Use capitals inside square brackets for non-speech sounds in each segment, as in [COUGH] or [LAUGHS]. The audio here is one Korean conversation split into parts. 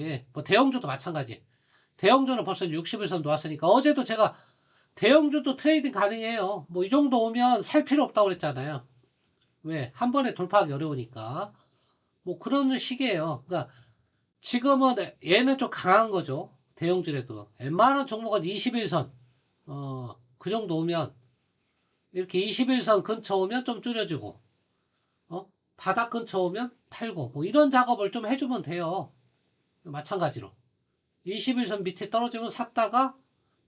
예, 뭐 대형주도 마찬가지. 대형주는 벌써 60일선 놓았으니까 어제도 제가 대형주도 트레이딩 가능해요. 뭐 이 정도 오면 살 필요 없다고 그랬잖아요. 왜? 한 번에 돌파하기 어려우니까. 뭐 그런 식이에요. 그러니까 지금은 얘는 좀 강한 거죠. 대형주라도. 웬만한 종목은 21선. 어, 그 정도 오면 이렇게 21선 근처 오면 좀 줄여주고 어? 바닥 근처 오면 팔고 뭐 이런 작업을 좀 해주면 돼요. 마찬가지로 21선 밑에 떨어지면 샀다가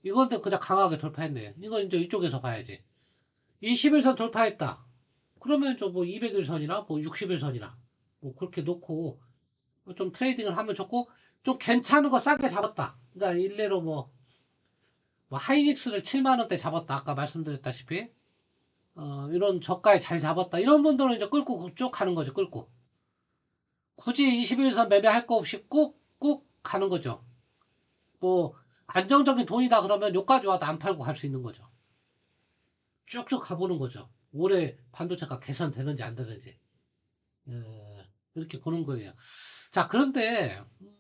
이건데 그냥 강하게 돌파했네요. 이건 이제 이쪽에서 봐야지. 21선 돌파했다. 그러면 좀뭐 200일선이나 뭐 60일선이나 뭐 그렇게 놓고 좀 트레이딩을 하면 좋고 좀 괜찮은 거 싸게 잡았다. 그러니까 일례로 뭐, 뭐 하이닉스를 7만 원대 잡았다. 아까 말씀드렸다시피 어, 이런 저가에 잘 잡았다. 이런 분들은 이제 끌고 쭉 가는 거죠. 끌고 굳이 21선 매매할 거 없이 꾹 꾹 가는 거죠. 뭐 안정적인 돈이다 그러면 요까지 와도 안 팔고 갈 수 있는 거죠. 쭉쭉 가보는 거죠. 올해 반도체가 개선되는지 안 되는지 예, 이렇게 보는 거예요. 자 그런데 음,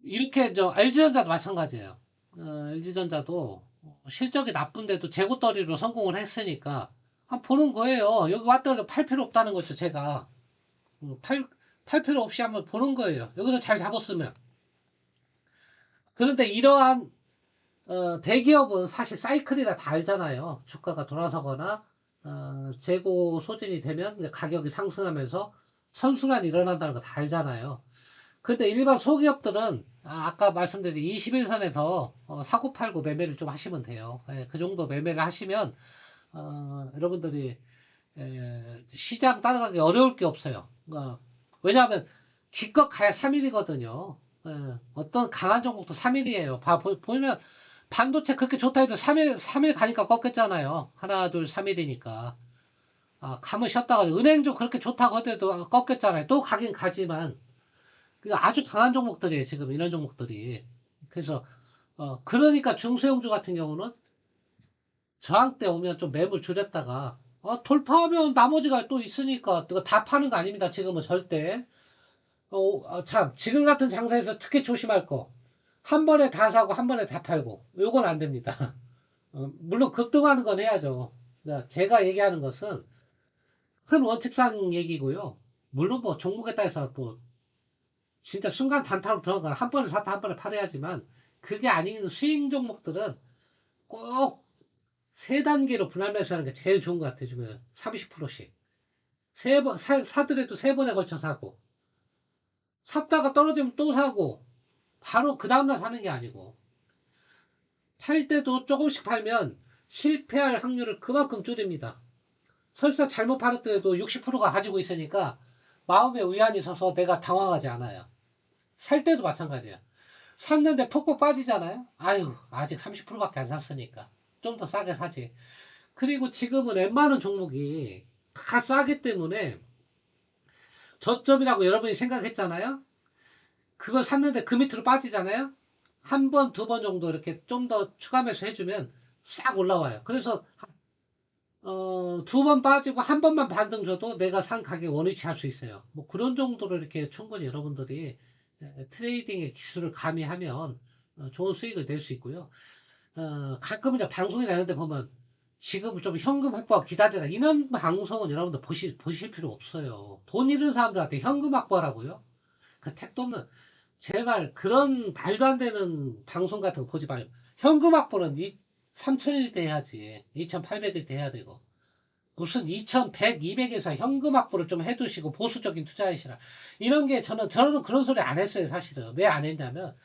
이렇게 저 LG전자도 마찬가지예요. 어, LG전자도 실적이 나쁜데도 재고떨이로 성공을 했으니까 한 보는 거예요. 여기 왔다가 팔 필요 없다는 거죠. 제가 음, 팔, 팔 필요 없이 한번 보는 거예요. 여기서 잘 잡았으면. 그런데 이러한 어, 대기업은 사실 사이클이라 다 알잖아요. 주가가 돌아서거나 어, 재고 소진이 되면 가격이 상승하면서 선순환이 일어난다는 거 다 알잖아요. 근데 일반 소기업들은 아, 까 말씀드린 21선에서 어, 사고 팔고 매매를 좀 하시면 돼요. 예, 그 정도 매매를 하시면 어, 여러분들이 에, 시장 따라가기 어려울 게 없어요. 그러니까 왜냐하면 기껏 가야 3일이거든요. 예, 어떤 강한 종목도 3일이에요. 봐, 보, 보면 반도체 그렇게 좋다 해도 3일, 3일 가니까 꺾였잖아요. 하나, 둘, 3일이니까. 아, 가면 쉬었다가, 은행주 그렇게 좋다고 하더라도 꺾였잖아요. 또 가긴 가지만. 그 아주 강한 종목들이에요, 지금 이런 종목들이. 그래서, 어, 그러니까 중소형주 같은 경우는 저항 때 오면 좀 매물 줄였다가, 어, 돌파하면 나머지가 또 있으니까, 다 파는 거 아닙니다, 지금은 절대. 어, 어, 참, 지금 같은 장사에서 특히 조심할 거. 한 번에 다 사고 한 번에 다 팔고 요건 안 됩니다. [LAUGHS] 어, 물론 급등하는 건 해야죠. 제가 얘기하는 것은 큰 원칙상 얘기고요. 물론 뭐 종목에 따라서 또 진짜 순간 단타로 들어가 한 번에 샀다 한 번에 팔아야지만 그게 아닌 수익 종목들은 꼭 세 단계로 분할 매수 하는 게 제일 좋은 것 같아요. 지금 30%씩 세번 사더라도 세 번에 걸쳐 사고 샀다가 떨어지면 또 사고 바로 그 다음날 사는 게 아니고 팔 때도 조금씩 팔면 실패할 확률을 그만큼 줄입니다. 설사 잘못 팔았더라도 60%가 가지고 있으니까 마음에 의안이 서서 내가 당황하지 않아요. 살 때도 마찬가지야. 샀는데 퍽퍽 빠지잖아요. 아유 아직 30%밖에 안 샀으니까 좀 더 싸게 사지. 그리고 지금은 웬만한 종목이 다 싸기 때문에 저점이라고 여러분이 생각했잖아요. 그걸 샀는데 그 밑으로 빠지잖아요. 한 번, 두 번 정도 이렇게 좀 더 추가 매수 해주면 싹 올라와요. 그래서 어, 두 번 빠지고 한 번만 반등 줘도 내가 산 가격 원위치 할 수 있어요. 뭐 그런 정도로 이렇게 충분히 여러분들이 트레이딩의 기술을 가미하면 어, 좋은 수익을 낼 수 있고요. 어, 가끔 이제 방송이 나는데 보면 지금 좀 현금 확보하고 기다리라. 이런 방송은 여러분들 보시, 보실 필요 없어요. 돈 잃은 사람들한테 현금 확보하라고요? 그 택도 없는, 제발 그런 말도 안 되는 방송 같은 거 보지 말고 현금 확보는 3천일 때 해야지 2,800일 때 해야 되고 무슨 2,100, 200에서 현금 확보를 좀 해두시고 보수적인 투자하시라 이런 게 저는 저는 그런 소리 안 했어요 사실은 왜 안 했냐면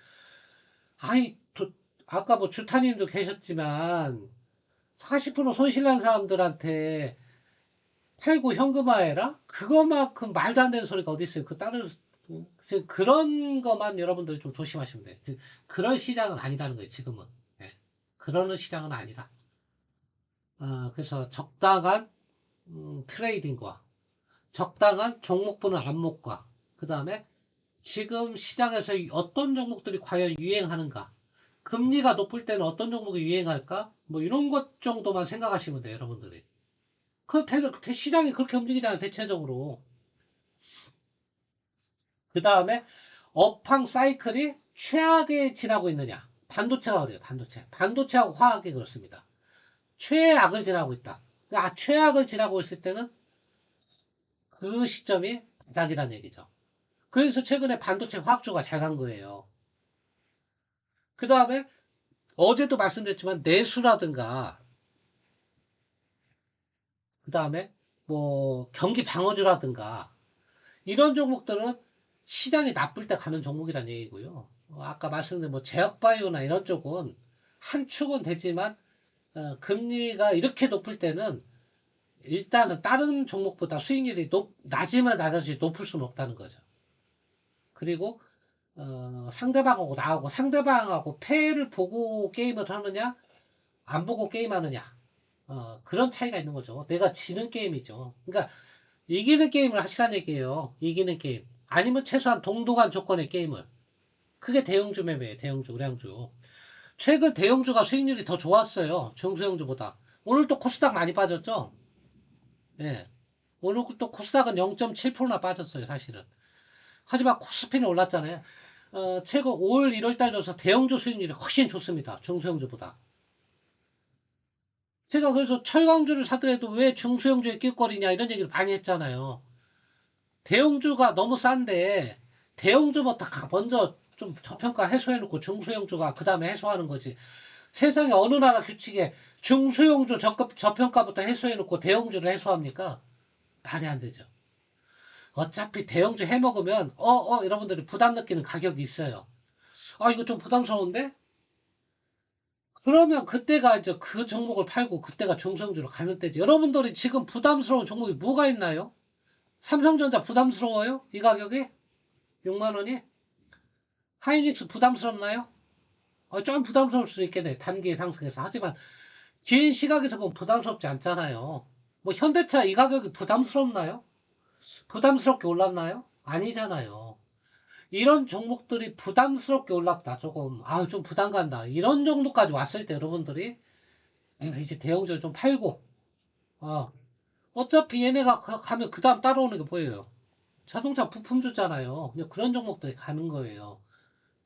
아이 도, 아까 뭐 주타님도 계셨지만 40% 손실난 사람들한테 팔고 현금화해라? 그거만큼 말도 안 되는 소리가 어디 있어요? 그 다른 지금 그런 것만 여러분들 좀 조심하시면 돼요. 그런 시장은 아니다는 거예요, 지금은. 예. 그러는 시장은 아니다. 어, 그래서 적당한 음, 트레이딩과 적당한 종목분의 안목과 그 다음에 지금 시장에서 어떤 종목들이 과연 유행하는가 금리가 높을 때는 어떤 종목이 유행할까 뭐 이런 것 정도만 생각하시면 돼요 여러분들이 그 대, 시장이 그렇게 움직이잖아요 대체적으로 그 다음에 업황 사이클이 최악에 지나고 있느냐? 반도체가 그래요, 반도체. 반도체하고 화학이 그렇습니다. 최악을 지나고 있다. 아, 최악을 지나고 있을 때는 그 시점이 바닥이라는 얘기죠. 그래서 최근에 반도체 화학주가 잘 간 거예요. 그 다음에 어제도 말씀드렸지만 내수라든가 그 다음에 뭐 경기 방어주라든가 이런 종목들은 시장이 나쁠 때 가는 종목이란 얘기고요. 어, 아까 말씀드린 뭐 제약바이오나 이런 쪽은 한 축은 되지만 어, 금리가 이렇게 높을 때는 일단은 다른 종목보다 수익률이 높, 낮으면 낮아지 높을 수는 없다는 거죠. 그리고 어, 상대방하고 나하고 상대방하고 패를 보고 게임을 하느냐 안 보고 게임하느냐 어, 그런 차이가 있는 거죠. 내가 지는 게임이죠. 그러니까 이기는 게임을 하시라는 얘기예요. 이기는 게임. 아니면 최소한 동등한 조건의 게임을. 그게 대형주 매매예요. 대형주, 우량주. 최근 대형주가 수익률이 더 좋았어요. 중소형주보다. 오늘 또 코스닥 많이 빠졌죠? 예. 오늘 또 코스닥은 0.7%나 빠졌어요, 사실은. 하지만 코스피는 올랐잖아요. 어, 최근 5월, 1월 달 들어서 대형주 수익률이 훨씬 좋습니다. 중소형주보다. 제가 그래서 철강주를 사더라도 왜 중소형주에 끼거리냐 이런 얘기를 많이 했잖아요. 대형주가 너무 싼데 대형주부터 가- 먼저 좀 저평가 해소해놓고 중소형주가 그 다음에 해소하는 거지. 세상에 어느 나라 규칙에 중소형주 저급 저평가부터 해소해놓고 대형주를 해소합니까? 말이 안 되죠. 어차피 대형주 해먹으면 어어 여러분들이 부담 느끼는 가격이 있어요. 아 이거 좀 부담스러운데? 그러면 그때가 이제 그 종목을 팔고 그때가 중성주로 가는 때지. 여러분들이 지금 부담스러운 종목이 뭐가 있나요? 삼성전자 부담스러워요? 이 가격이? 6만원이? 하이닉스 부담스럽나요? 어, 좀 부담스러울 수 있겠네. 단기에 상승해서. 하지만 긴 시각에서 보면 부담스럽지 않잖아요. 뭐 현대차 이 가격이 부담스럽나요? 부담스럽게 올랐나요? 아니잖아요. 이런 종목들이 부담스럽게 올랐다. 조금 아 좀 부담 간다. 이런 정도까지 왔을 때 여러분들이 이제 대형주를 좀 팔고 어 어차피 얘네가 가- 가면 그 다음 따라오는 게 보여요. 자동차 부품주잖아요. 그냥 그런 종목들이 가는 거예요.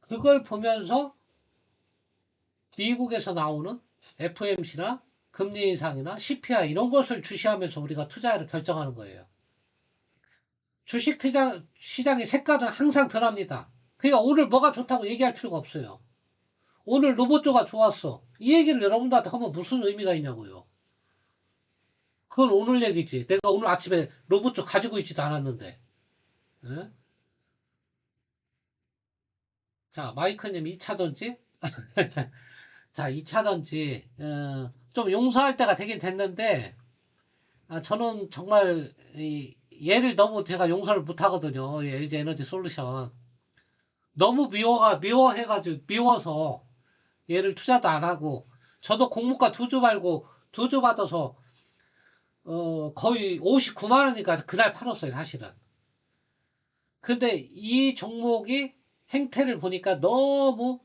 그걸 보면서 미국에서 나오는 FMC나 금리 인상이나 CPI 이런 것을 주시하면서 우리가 투자를 결정하는 거예요. 주식 시장, 시장의 색깔은 항상 변합니다. 그러니까 오늘 뭐가 좋다고 얘기할 필요가 없어요. 오늘 로봇조가 좋았어. 이 얘기를 여러분들한테 하면 무슨 의미가 있냐고요. 그건 오늘 얘기지. 내가 오늘 아침에 로봇조 가지고 있지도 않았는데. 예? 자, 마이크님 2차던지? [LAUGHS] 자, 2차던지, 어, 좀 용서할 때가 되긴 됐는데, 아, 저는 정말, 이, 얘를 너무 제가 용서를 못 하거든요. 이 LG 에너지 솔루션. 너무 미워가, 미워해가지고, 미워서 얘를 투자도 안 하고, 저도 공모가 두 주 말고, 두 주 받아서, 어, 거의 59만원이니까 그날 팔았어요, 사실은. 근데 이 종목이 행태를 보니까 너무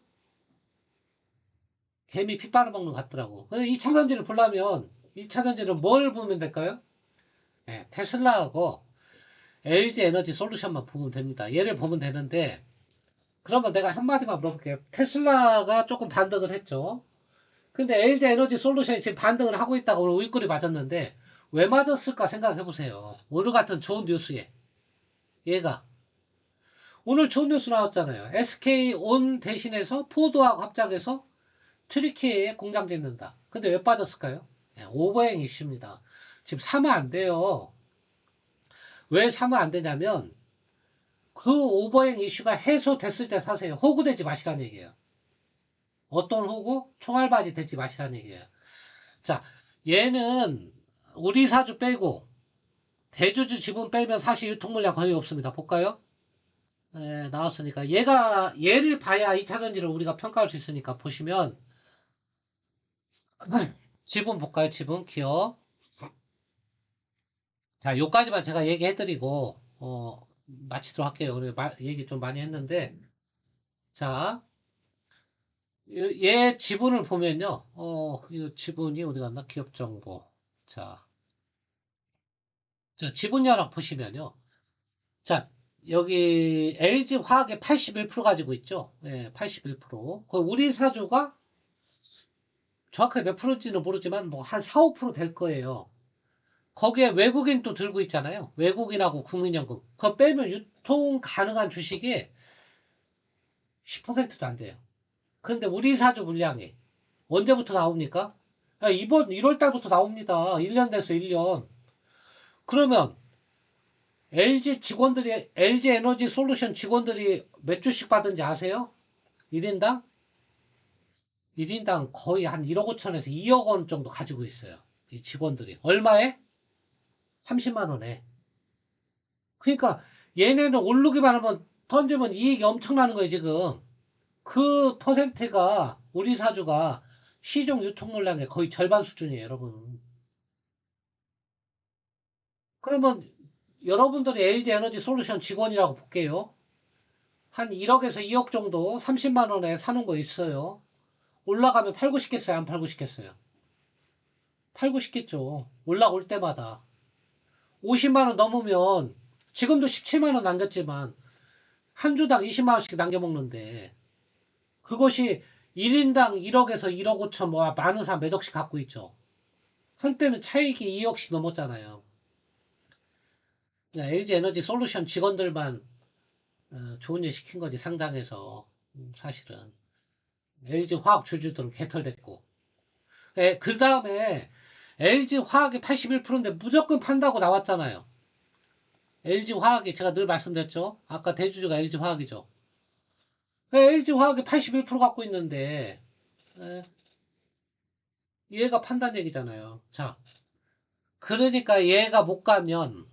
개미 피 빨아먹는 것 같더라고. 근데 2차 전지를 보려면 2차 전지를 뭘 보면 될까요? 예, 테슬라하고 LG 에너지 솔루션만 보면 됩니다. 얘를 보면 되는데 그러면 내가 한마디만 물어볼게요. 테슬라가 조금 반등을 했죠. 근데 LG 에너지 솔루션이 지금 반등을 하고 있다가 오늘 윗골이 맞았는데 왜 맞았을까 생각해 보세요. 오늘 같은 좋은 뉴스에 얘가 오늘 좋은 뉴스 나왔잖아요. SK 온 대신해서 포드하고 합작해서 트리키에 공장 짓는다. 근데 왜 빠졌을까요? 예, 오버행 이슈입니다. 지금 사면 안 돼요. 왜 사면 안 되냐면 그 오버행 이슈가 해소됐을 때 사세요. 호구되지 마시라는 얘기예요. 어떤 호구? 총알바지 되지 마시라는 얘기예요. 자, 얘는 우리 사주 빼고 대주주 지분 빼면 사실 유통 물량 거의 없습니다. 볼까요? 예, 나왔으니까 얘가 얘를 봐야 2차 전지를 우리가 평가할 수 있으니까 보시면 지분 볼까요? 지분 기업 자, 요까지만 제가 얘기해드리고 어, 마치도록 할게요. 우리 마- 얘기 좀 많이 했는데 자, 얘- 얘 지분을 보면요. 어, 이 지분이 어디 갔나? 기업 정보. 자, 자 지분 여력 보시면요. 자, 여기 LG 화학의 81% 가지고 있죠. 예, 81%. 그 우리 사주가 정확하게 몇 프로인지는 모르지만 뭐 한 4, 5%될 거예요. 거기에 외국인 또 들고 있잖아요. 외국인하고 국민연금. 그거 빼면 유통 가능한 주식이 10%도 안 돼요. 그런데 우리 사주 물량이 언제부터 나옵니까? 야, 이번 1월 달부터 나옵니다. 1년 돼서 1년. 그러면 LG 직원들이 LG 에너지 솔루션 직원들이 몇 주씩 받은지 아세요? 1인당? 1인당 거의 한 1억 5천에서 2억 원 정도 가지고 있어요. 이 직원들이. 얼마에? 30만 원에. 그러니까 얘네는 오르기만 하면 던지면 이익이 엄청나는 거예요, 지금. 그 퍼센트가 우리 사주가 시중 유통 물량의 거의 절반 수준이에요, 여러분. 그러면 여러분들이 LG 에너지 솔루션 직원이라고 볼게요. 한 1억에서 2억 정도 30만 원에 사는 거 있어요. 올라가면 팔고 싶겠어요? 안 팔고 싶겠어요? 팔고 싶겠죠. 올라올 때마다. 50만 원 넘으면 지금도 17만 원 남겼지만 한 주당 20만 원씩 남겨 먹는데 그것이 1인당 1억에서 1억 5천 뭐 많은 사람 몇 억씩 갖고 있죠. 한때는 차익이 2억씩 넘었잖아요. LG 에너지 솔루션 직원들만 어, 좋은 일 시킨 거지 상장해서 음, 사실은 LG 화학 주주들은 개털됐고 그 다음에 LG 화학이 81%인데 무조건 판다고 나왔잖아요. LG 화학이 제가 늘 말씀드렸죠. 아까 대주주가 LG 화학이죠. LG 화학이 81% 갖고 있는데 에, 얘가 판단 얘기잖아요. 자, 그러니까 얘가 못 가면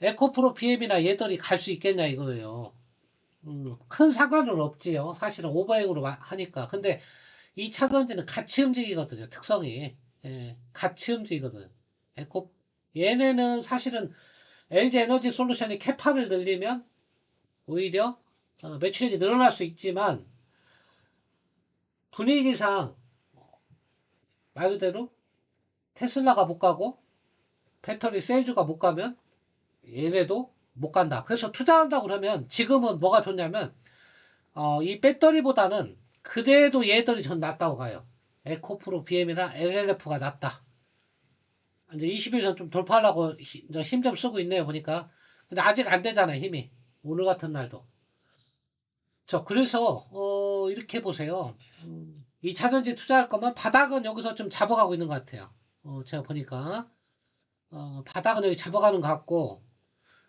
에코프로 BM이나 얘들이 갈 수 있겠냐 이거예요. 음, 큰 상관은 없지요. 사실은 오버행으로 하니까. 근데 이 차전지는 같이 움직이거든요. 특성이. 예, 같이 움직이거든. 에코, 얘네는 사실은 LG 에너지 솔루션이 캐파를 늘리면 오히려 어, 매출액이 늘어날 수 있지만 분위기상 말 그대로 테슬라가 못 가고 배터리 셀주가 못 가면 얘네도 못 간다. 그래서 투자한다 그러면 지금은 뭐가 좋냐면 어, 이 배터리보다는 그대도 얘들이 전 낫다고 봐요. 에코프로 BM이나 LLF가 낫다. 이제 21선 좀 돌파하려고 힘 좀 쓰고 있네요, 보니까. 근데 아직 안 되잖아요, 힘이. 오늘 같은 날도. 저, 그래서, 어, 이렇게 보세요. 음, 이 차전지 투자할 거면 바닥은 여기서 좀 잡아가고 있는 것 같아요. 어, 제가 보니까. 어, 바닥은 여기 잡아가는 것 같고,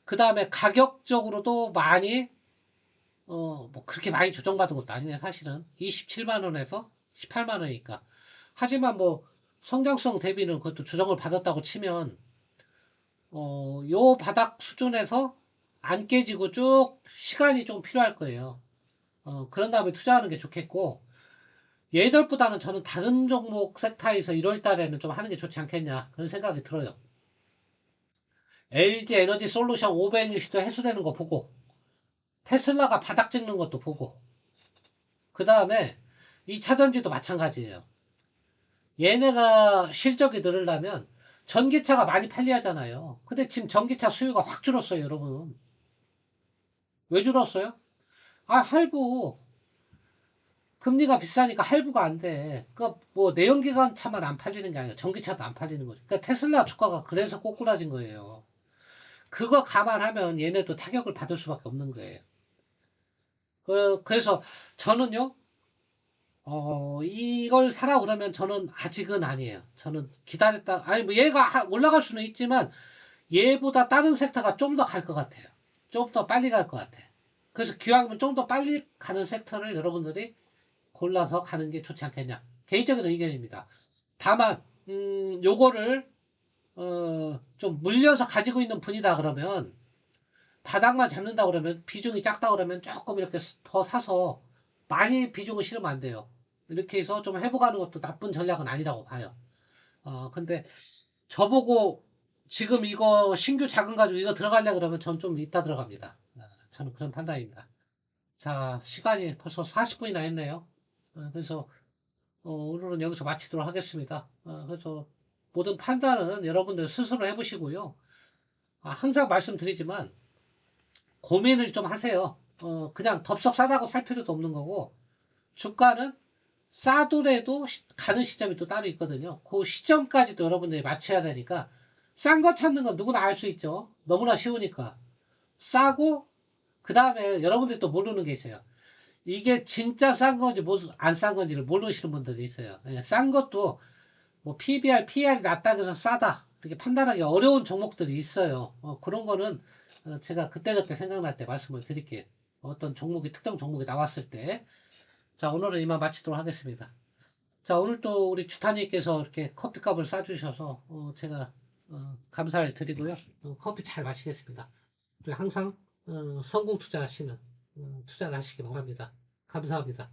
그 다음에 가격적으로도 많이, 어, 뭐 그렇게 많이 조정받은 것도 아니네, 사실은. 27만원에서 18만 원이니까. 하지만 뭐, 성장성 대비는 그것도 조정을 받았다고 치면, 어, 요 바닥 수준에서 안 깨지고 쭉 시간이 좀 필요할 거예요. 어, 그런 다음에 투자하는 게 좋겠고, 얘들보다는 저는 다른 종목 섹터에서 1월 달에는 좀 하는 게 좋지 않겠냐. 그런 생각이 들어요. LG 에너지 솔루션 500유시도 해소되는 거 보고, 테슬라가 바닥 찍는 것도 보고, 그 다음에 이 차전지도 마찬가지예요. 얘네가 실적이 늘으려면 전기차가 많이 팔려야잖아요. 근데 지금 전기차 수요가 확 줄었어요, 여러분. 왜 줄었어요? 아, 할부. 금리가 비싸니까 할부가 안 돼. 그니까 뭐 내연기관 차만 안 팔리는 게 아니라 전기차도 안 팔리는 거죠. 그러니까 테슬라 주가가 그래서 꼬꾸라진 거예요. 그거 감안하면 얘네도 타격을 받을 수밖에 없는 거예요. 그, 그래서 저는요, 어, 이걸 사라 그러면 저는 아직은 아니에요. 저는 기다렸다, 아니, 뭐 얘가 올라갈 수는 있지만 얘보다 다른 섹터가 좀 더 갈 것 같아요. 좀 더 빨리 갈 것 같아. 그래서 기왕이면 좀 더 빨리 가는 섹터를 여러분들이 골라서 가는 게 좋지 않겠냐. 개인적인 의견입니다. 다만, 음, 요거를, 어, 좀 물려서 가지고 있는 분이다 그러면, 바닥만 잡는다 그러면, 비중이 작다 그러면 조금 이렇게 더 사서 많이 비중을 실으면 안 돼요. 이렇게 해서 좀 해보가는 것도 나쁜 전략은 아니라고 봐요. 어, 근데 저보고 지금 이거 신규 자금 가지고 이거 들어갈래 그러면 전 좀 이따 들어갑니다. 어, 저는 그런 판단입니다. 자, 시간이 벌써 40분이나 했네요. 어, 그래서 어, 오늘은 여기서 마치도록 하겠습니다. 어, 그래서 모든 판단은 여러분들 스스로 해보시고요. 아, 항상 말씀드리지만 고민을 좀 하세요. 어, 그냥 덥석 싸다고 살 필요도 없는 거고, 주가는 싸더라도 시- 가는 시점이 또 따로 있거든요. 그 시점까지도 여러분들이 맞춰야 되니까, 싼 거 찾는 건 누구나 알 수 있죠. 너무나 쉬우니까. 싸고, 그 다음에 여러분들이 또 모르는 게 있어요. 이게 진짜 싼 건지 안 싼 건지를 모르시는 분들이 있어요. 예, 싼 것도 뭐 PBR, PR이 낮다고 해서 싸다. 이렇게 판단하기 어려운 종목들이 있어요. 어, 그런 거는 어, 제가 그때그때 생각날 때 말씀을 드릴게요. 어떤 종목이, 특정 종목이 나왔을 때. 자, 오늘은 이만 마치도록 하겠습니다. 자, 오늘 또 우리 주타님께서 이렇게 커피값을 싸주셔서, 어, 제가, 어, 감사를 드리고요. 어, 커피 잘 마시겠습니다. 그리고 항상, 어, 성공 투자하시는, 어, 투자를 하시기 바랍니다. 감사합니다.